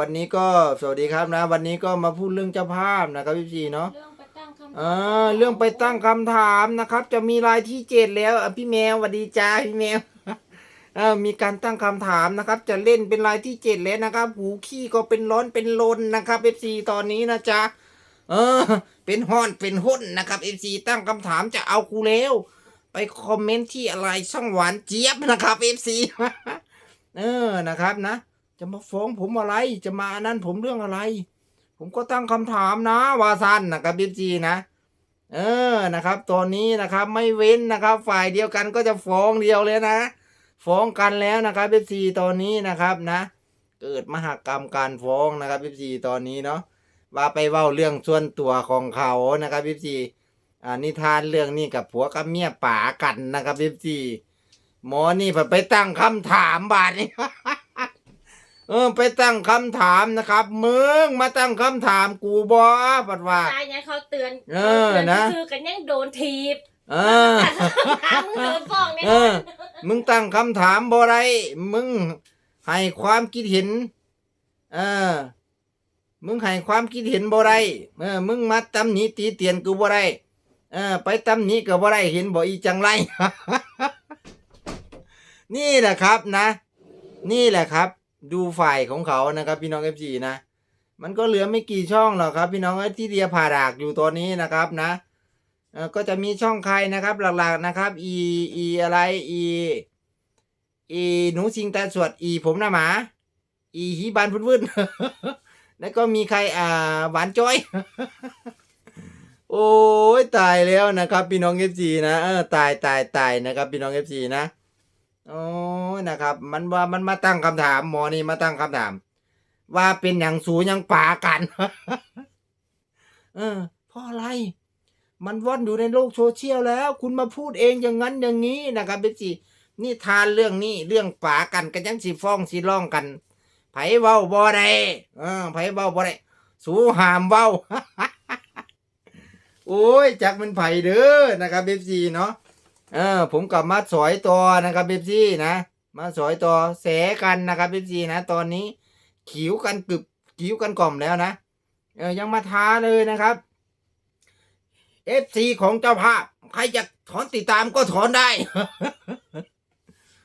วันนี้ก็สวัสดีครับนะ วันนี้ก็มาพูดเรื่องเจ้าภาพนะครับพี่จีเนาะเรื่องไปตั้งคำเออเรื่องไปตั้งคำถามนะครับ จะมีรายที่เจ็ดแล้วอะพี่แมวสวัสดีจ้าพี่แมวเออมีการตั้งคำถามนะครับ จะเล่นเป็นรายที่เจ็ดแล้วนะครับ หูขี้ก็เป็นร้อนเป็นลนนะครับเอฟซีตอนนี้นะจ๊ะเออ เป็นห้อนเป็นหุ่นนะครับเอฟซีตั้งคำถามจะเอากูแล้วไปคอมเมนต์ที่อะไรช่องหวานเจี๊ยบนะครับเอฟซีเออนะครับนะ จะมาฟ้องผมอะไร จะมาอันนั้นผมเรื่องอะไร ผมก็ตั้งคำถามนะวาซันนะครับบิ๊จีนะ เออนะครับ ตอนนี้นะครับไม่เว้นนะครับ ฝ่ายเดียวกันก็จะฟ้องเดียวเลยนะ ฟ้องกันแล้วนะครับบิ๊จีตอนนี้นะครับนะ เกิดมหากรรมการฟ้องนะครับบิ๊จีตอนนี้เนาะว่าไปเว้าเรื่องส่วนตัวของเขานะครับบิ๊จีอ่านิทานเรื่องนี้กับผัวกับเมียป่ากันนะครับบิ๊จีหมอนี่เพิ่นไปตั้งคำถามบาดนี้ เออ ไปตั้งคำถามนะครับมึงมาตั้งคำถามกูบอปัดว่า ตายไงเขาเตือนเออขาตืนะ คือกันยังโดนทีบเออถามมึงโดนฟ้องแน่เอนออ มึงตั้งคำถามบ่ไรมึงให้ความคิดเห็น เออ มึงให้ความคิดเห็นบ่ไรเออ มึงมาตำหนิตีเตียนกูบ่ไรเออ ไปตำหนิก็บ่ไรเห็นบ่อีจังไร นี่แหละครับนะ นี่แหละครับ ดูฝ่ายของเขานะครับพี่น้องเอฟซีนะ มันก็เหลือไม่กี่ช่องหรอกครับ พี่น้องเอ้ที่เดียผ่าดากอยู่ตัวนี้นะครับนะก็จะมีช่องใครนะครับหลักๆนะครับ อีอีอะไรอีอีหนูสิงตาสวดอีผมหน้าหมา อีฮีบานพุ่นวื่นแล้วก็มีใครอ่าหวานจ้อย โอ้ยตายแล้วนะครับ พี่น้องเอฟซีนะเออตายตายตายนะครับ พี่น้องเอฟซีนะ โอ้ยนะครับ มันว่ามันมาตั้งคำถาม หมอนี่มาตั้งคำถาม ว่าเป็นอย่างสูอย่างป่ากันเออเพราะอะไร มันว่อนอยู่ในโลกโซเชียลแล้ว คุณมาพูดเองอย่างนั้นอย่างนี้นะครับเบจีนี่ทานเรื่องนี้เรื่องป่ากันกันยังสีฟ้องสีร้องกันไผเว้าบ่ได้เออไผเว้าบ่ได้สูหามเว้าโอ้ยจักมันไผเด้อนะครับเบจีเนาะ เออ ผมกลับมาสอยตัวนะครับเบจีนะ มาสอยตัวแสกันนะครับเบจีนะ ตอนนี้ขิวกันกึบขิวกันกล่อมแล้วนะ เออยังมาท้าเลยนะครับ FC ของเจ้าภาพใครจะถอนติดตามก็ถอนได้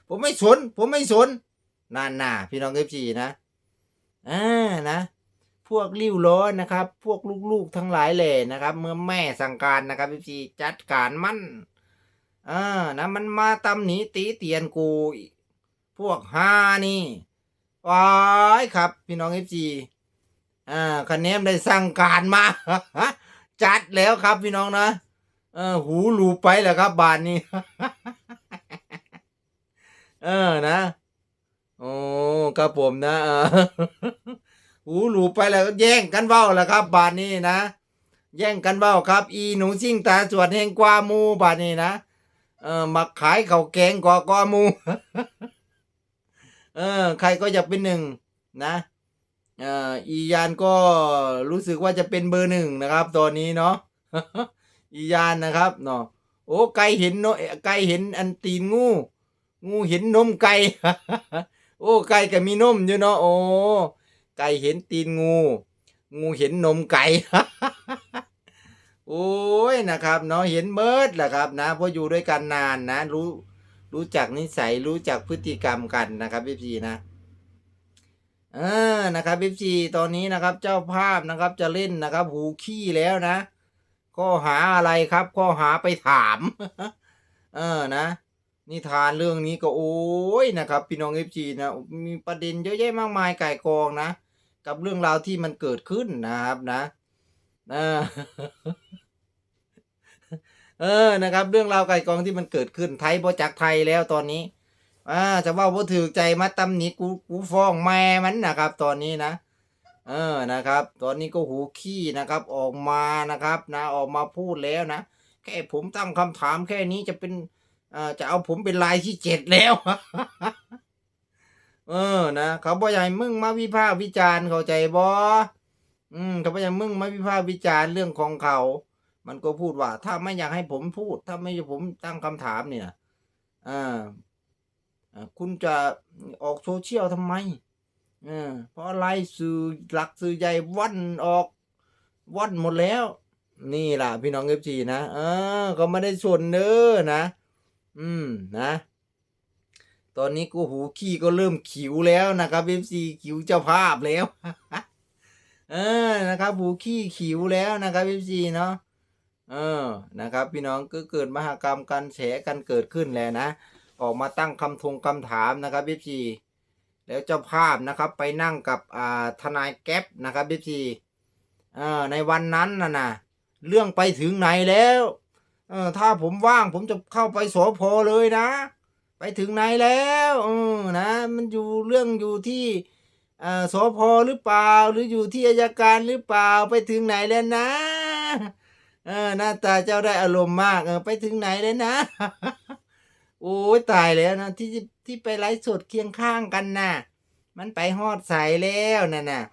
ผมไม่สน ผมไม่สนนั่นน่ะพี่น้อง FC นะอ่านะ พวกริ้วร้อนนะครับ พวกลูกๆทั้งหลายแหล่นะครับ เมื่อแม่สั่งการนะครับ FC จัดการมั่น อ่านะมันมาตำหนีตีเตียนกู พวกฮานี่ว้ายครับ พี่น้องเอฟซีอ่าคะแนนได้สั่งการมา จัดแล้วครับพี่น้องนะเออหูหลูไปแล้วครับ บานนี้ เออนะโอ้ครับผมนะเออหูหลูไปแล้วแย่งกันเบ้าแล้วครับ บานนี้นะ แย่งกันเบ้าครับ อีหนูซิ่งตาสวดแห่งกวามูบานนี้นะ เออมาขายข้าวแกงกว่ากวาหมูเออ ใครก็อยากเป็นหนึ่งนะเอออียานก็รู้สึกว่าจะเป็นเบอร์หนึ่งนะครับ ตอนนี้เนาะอียานนะครับเนาะโอ้ไก่เห็นเนาะไก่เห็นอันตีนงู งูเห็นนมไก่โอ้ไก่ก็มีนมอยู่เนาะโอ้ไก่เห็นตีนงู งูเห็นนมไก่ โอ้ยนะครับเนาะเห็นเบิร์ดแหละครับนะเพราะอยู่ด้วยกันนานนะ รู้รู้จักนิสัยรู้จักพฤติกรรมกันนะครับพี่พีนะเออนะครับพี่พีตอนนี้นะครับเจ้าภาพนะครับจะเล่นนะครับ หูขี้แล้วนะข้อหาอะไรครับข้อหาไปถาม เออนะนิทานเรื่องนี้ก็โอ้ยนะครับ พี่น้องเอฟซีนะมีประเด็นเยอะแยะมากมายไก่กองนะ กับเรื่องราวที่มันเกิดขึ้นนะครับนะ เออ เออนะครับ เรื่องราวไก่กองที่มันเกิดขึ้นไทยบ่จักไทยแล้วตอนนี้อ่าจะว่าบ่ถือใจมาตำหนิกูกูฟ้องแม่มันนะครับ ตอนนี้นะเออนะครับ ตอนนี้ก็หูขี้นะครับ ออกมานะครับ นะออกมาพูดแล้วนะแค่ผมตั้งคำถามแค่นี้จะเป็นเอ่อจะเอาผมเป็นลายที่เจ็ดแล้วเออนะเขาบอกให้มึงมาวิพากษ์วิจารณ์เข้าใจบ่อืมเขาบอกให้มึงมาวิพากษ์วิจารณ์เรื่องของเขา มันก็พูดว่า ถ้าไม่อยากให้ผมพูด ถ้าไม่อยากผมตั้งคำถามเนี่ยอ่าคุณจะออกโซเชียลทำไมเออเพราะอะไรสื่อหลักสื่อใหญ่วันออกวันหมดแล้ว นี่ล่ะพี่น้องเอฟซีนะเออก็ไม่ได้ส่วนเด้อนะ อืมนะ ตอนนี้กูหูขี้ก็เริ่มขิวแล้วนะครับเอฟซีขิวเจ้าภาพแล้ว เออนะครับหูขี้ขิวแล้วนะครับเอฟซีเนาะ เออนะครับ พี่น้องก็เกิดมหากรรมการแฉกันเกิดขึ้นแล้วนะ ออกมาตั้งคำทงคำถามนะครับเอฟซีแล้วเจ้าภาพนะครับไปนั่งกับอ่าทนายแก๊ปนะครับเอฟซีเออในวันนั้นน่ะนะเรื่องไปถึงไหนแล้วเออถ้าผมว่างผมจะเข้าไปสพเลยนะ ไปถึงไหนแล้วเออนะ มันอยู่เรื่องอยู่ที่เอ่อสพหรือเปล่า หรืออยู่ที่อายการหรือเปล่าไปถึงไหนแล้วนะ เออหน้าตาเจ้าได้อารมณ์มาก เออไปถึงไหนแล้วนะ โอ้ยตายแล้วนะที่ที่ไปไลฟ์สดเคียงข้างกันน่ะ มันไปฮอดใสแล้วนั่นน่ะ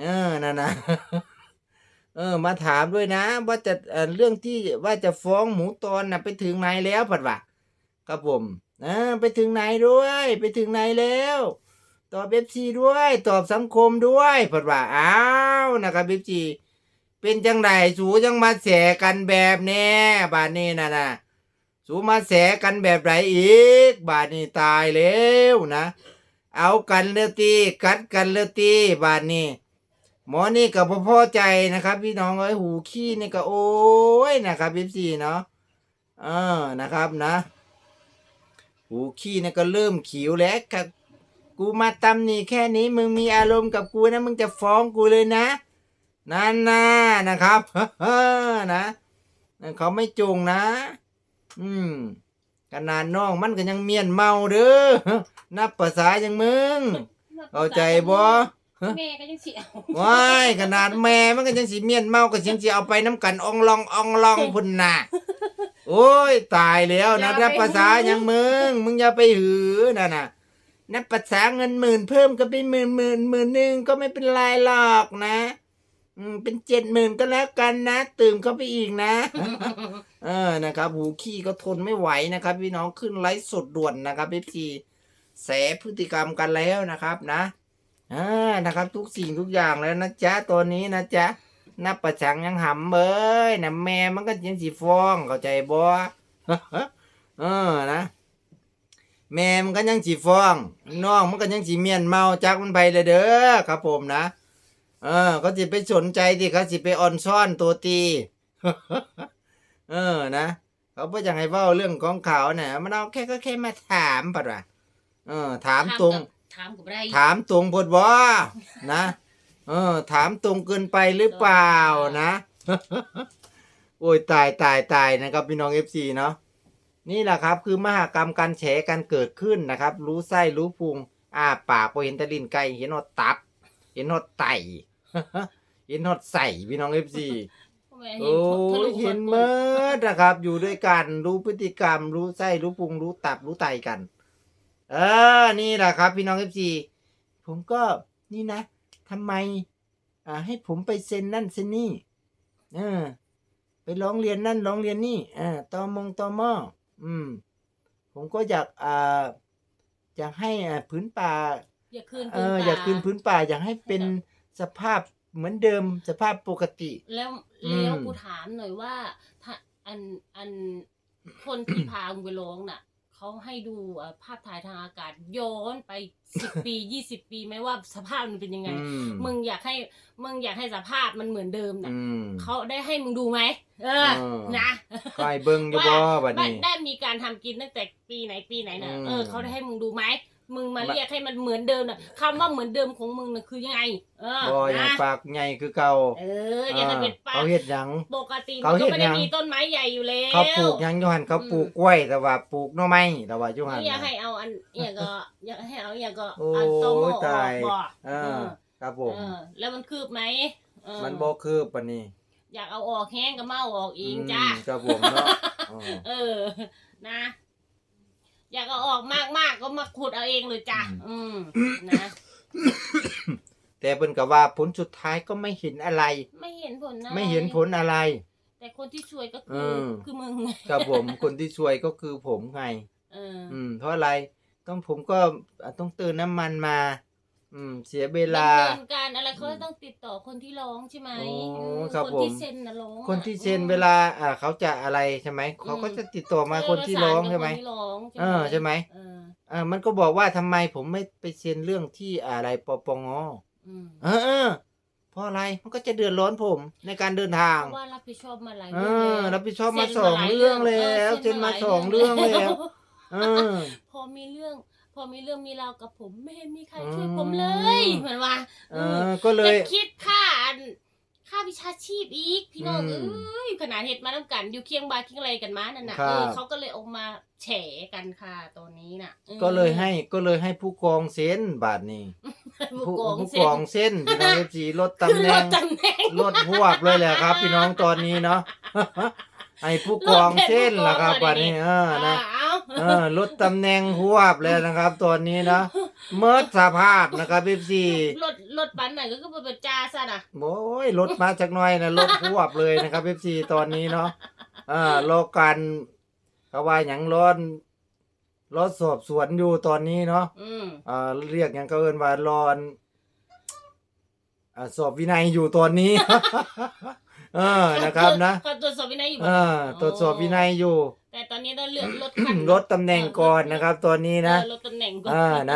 เออนั่นน่ะเออ มาถามด้วยนะ ว่าจะเอ่อเรื่องที่ว่าจะฟ้องหมูตอนน่ะ ไปถึงไหนแล้วผัดว่าครับผมเออไปถึงไหนด้วย ไปถึงไหนแล้วตอบเอฟซีด้วย ตอบสังคมด้วยผัดว่าอ้าวนะครับเอฟซี เป็นจังไดสูยังมาแสกันแบบแน่บาดนี้นะนะสูมาแสกันแบบไรอีก บาดนี้ตายแล้วนะ เอากันเลยตีกัดกันเลยตีบาดนี้หมอนี่ก็บ่พอใจนะครับ พี่น้องเอ้ยหูขี้นี่ก็โอ้ยนะครับพี่สี่เนาะเออนะครับนะ หูขี้นี่ก็เริ่มขิวแล้วกับกูมาตำหนี่แค่นี้มึงมีอารมณ์กับกูนะมึงจะฟ้องกูเลยนะ นั่นนะนะครับนะเขาไม่จงนะ อืมขนาดน้องมันก็ยังเมียนเมาเด้อนับภาษาอย่างมึงเข้าใจบ่แม่ก็ยังเสียวว้ายขนาดแม่มันก็ยังสิเมียนเมาก็ยังสิเอาไปน้ำกันอองลองอองลองพุ่นน่ะโอ้ยตายแล้วนะนับภาษาอย่างมึงมึงอย่าไปหือน่ะน่ะนับภาษาเงินหมื่นเพิ่มก็เป็นหมื่นหมื่นหมื่นหนึ่งก็ไม่เป็นไรหรอกนะ อืมเป็นเจ็ดหมื่นก็แล้วกันนะ ตื่มเข้าไปอีกนะ เออนะครับ หูขี้ก็ทนไม่ไหวนะครับ พี่น้องขึ้นไลฟ์สดด่วนนะครับพี่พีแสพฤติกรรมกันแล้วนะครับนะอ่านะครับ ทุกสิ่งทุกอย่างแล้วนะจ๊ะตัวนี้นะจ๊ะนับประชังยังหำเบ้ยนะแม่มันก็ยังสีฟองเข้าใจบ่เออนะแม่มันก็ยังสีฟอง น้องมันก็ยังสีเมียนเมาจักมันไปเลยเด้อครับผมนะ เออก็สิไปสนใจที่เขาสิไปออนซ่อนตัวตี เออนะเขาเพื่อจะให้เว้าเรื่องของเขาเนี่ยมันเอาแค่ก็แค่มาถามปัดว่าเออ ถามตรง ถามกับไรถามตรงพดบ่นะเออ ถามตรงเกินไปหรือเปล่านะโอ้ยตายตายตายนะครับพี่น้องเอฟซีเนาะนี่แหละครับ คือมหากรรมการแฉกันเกิดขึ้นนะครับ รู้ไส้รู้พุงอ้าปากพอเห็นแตะลินไก่เห็นหดตับ เห็นหดไต เห็นหดใส่พี่น้องเอฟซีแม่โอ้ยเห็นเมื่อนะครับ อยู่ด้วยกัน รู้พฤติกรรม รู้ไส้รู้พุงรู้ตับรู้ไตกัน เออ นี่แหละครับ พี่น้องเอฟซีผมก็นี่นะทำไม อ่า ให้ผมไปเซ็นนั่นเซ็นนี่เออไปร้องเรียนนั่นร้องเรียนนี่อ่าตอมงตอมออืม ผมก็อยากอ่าอยากให้อ่าพื้นป่า อย่าคืนเอออยากคืนพื้นป่า อยากให้เป็น สภาพเหมือนเดิมสภาพปกติ แล้วอืมแล้วกูถามหน่อยว่าถ้าอันอันคนที่พามึงไปร้องน่ะเขาให้ดูอะภาพถ่ายทางอากาศย้อนไปสิบปียี่สิบปีไหมว่าสภาพมันเป็นยังไงอืมมึงอยากให้มึงอยากให้สภาพมันเหมือนเดิมน่ะอืมเขาได้ให้มึงดูไหมเออเออนะคอยเบิ่งอยู่บ่บัดได้นี้ได้มีการทำกินตั้งแต่ปีไหนปีไหนน่ะอืมเออเขาได้ให้มึงดูไหม มึงมามาเรียกให้มันเหมือนเดิมน่ะคำว่าเหมือนเดิมของมึงน่ะคือยังไง เออบ่อย่านะปากใหญ่คือเก่าเอออย่าให้เป็นปากเขาเฮ็ดหยัง ปกติเขามันเฮ็ก็ดไม่ได้หยัง มีต้นไม้ใหญ่อยู่แล้ว เขาปลูกหยังอยู่หั่นเขาปลูกกล้วยแต่ว่าปลูกหน่อไม้แต่ว่าอยู่หั่นนี่อยากให้เอาอันอยากก็อยากให้เอาอยากก็โอ้อันโตโมออกตาย บ่เออครับผมเออแล้วมันคืบไหมเออมันบ่คืบปานนี้อยากเอาออกแห้งก็มาเอาออกเองจ้ามครับผมเนาะอ๋อ เออ นะ อยากเอาออกมากๆก็มาขุดเอาเองเลยจ้ะอืมนะแต่เพิ่นก็ว่าผลสุดท้ายก็ไม่เห็นอะไร ไม่เห็นผลนะไม่เห็นผลอะไร แต่คนที่ช่วยก็เอคืออคือมึงไงครับผมคนที่ช่วยก็คือผมไง เอออืมเพราะอะไร ต้องผมก็ต้องเติมน้ำมันมา อืม เสียเวลา ดำเนินการอะไรเขาจะต้องติดต่อคนที่ร้องใช่ไหมโอ้อืมครับคนที่ผม เซ็นนะร้องอะคนที่เซ็นอืม เวลา อ่า เขาจะอะไรใช่ไหมเขาก็จะติดต่อมาคนที่ร้องใช่ไหมคนที่ร้องเออใช่ไหม เอออ่ามันก็บอกว่าทำไมผมไม่ไปเซ็นเรื่องที่อะไรปปงอืมเออเออเพราะอะไรมันก็จะเดือดร้อนผมในการเดินทางเพราะว่ารับผิดชอบมาหลายเอเรื่องอ แล้วรับผิดชอบมาซ็นสองหลยเรื่องแล้วเออเซ็นมาหลยสองเรื่องแล้วเออ พอมีเรื่อง พอมีเรื่องมีราวกับผมไม่เห็นมีใครอืมช่วยผมเลยเหมือนว่าเออก็เลยจะคิดค่าอันค่าวิชาชีพอีกพี่น้องอืเอ้มยขนาดเหตุมาน้ำกันอยู่เคียงบาเคียงอะไรกันมานั่นน่ะครับเออเขาก็เลยออกมาแฉกันค่ะตอนนี้น่ะออก็เลยให้ก็เลยให้ผู้กองเซ็นบาทนี้ผู้กองผู้เซ็กนองเส้นพี่น้องเอฟซีลดตำคือแหลน่ดงตำแหน่งลดพวบเลยแหละครับ พี่น้องตอนนี้เนาะไอ้ผู้กองเส้นล่ะครับวันนี้เออนะอ้าว เออลดตำแหน่งพวบเลยนะครับ ตอนนี้นะเมิดสภาพนะครับเอฟซีลดลดปันไหนก็คือเป็นจ้าซะน่ะโอ้ยลดมาจากหน่อยนะลดพวบเลยนะครับเอฟซีตอนนี้เนาะอ่ารอการเขาว่าอย่างร้อนรอสอบสวนอยู่ตอนนี้เนาะอืมอ่าเรียกอย่างก็เอินว่ารอนอ่าสอบวินัยอยู่ตอนนี้ เออนะครับนะเขาตรวจสอบวินัยอยู่เออตรวจสอบวินัยอยู่ แต่ตอนนี้ต้องเลื่อนลดขั้นลดตำแหน่งก่อนนะครับ ตอนนี้นะเออลดตำแหน่งก่อน อ่านะ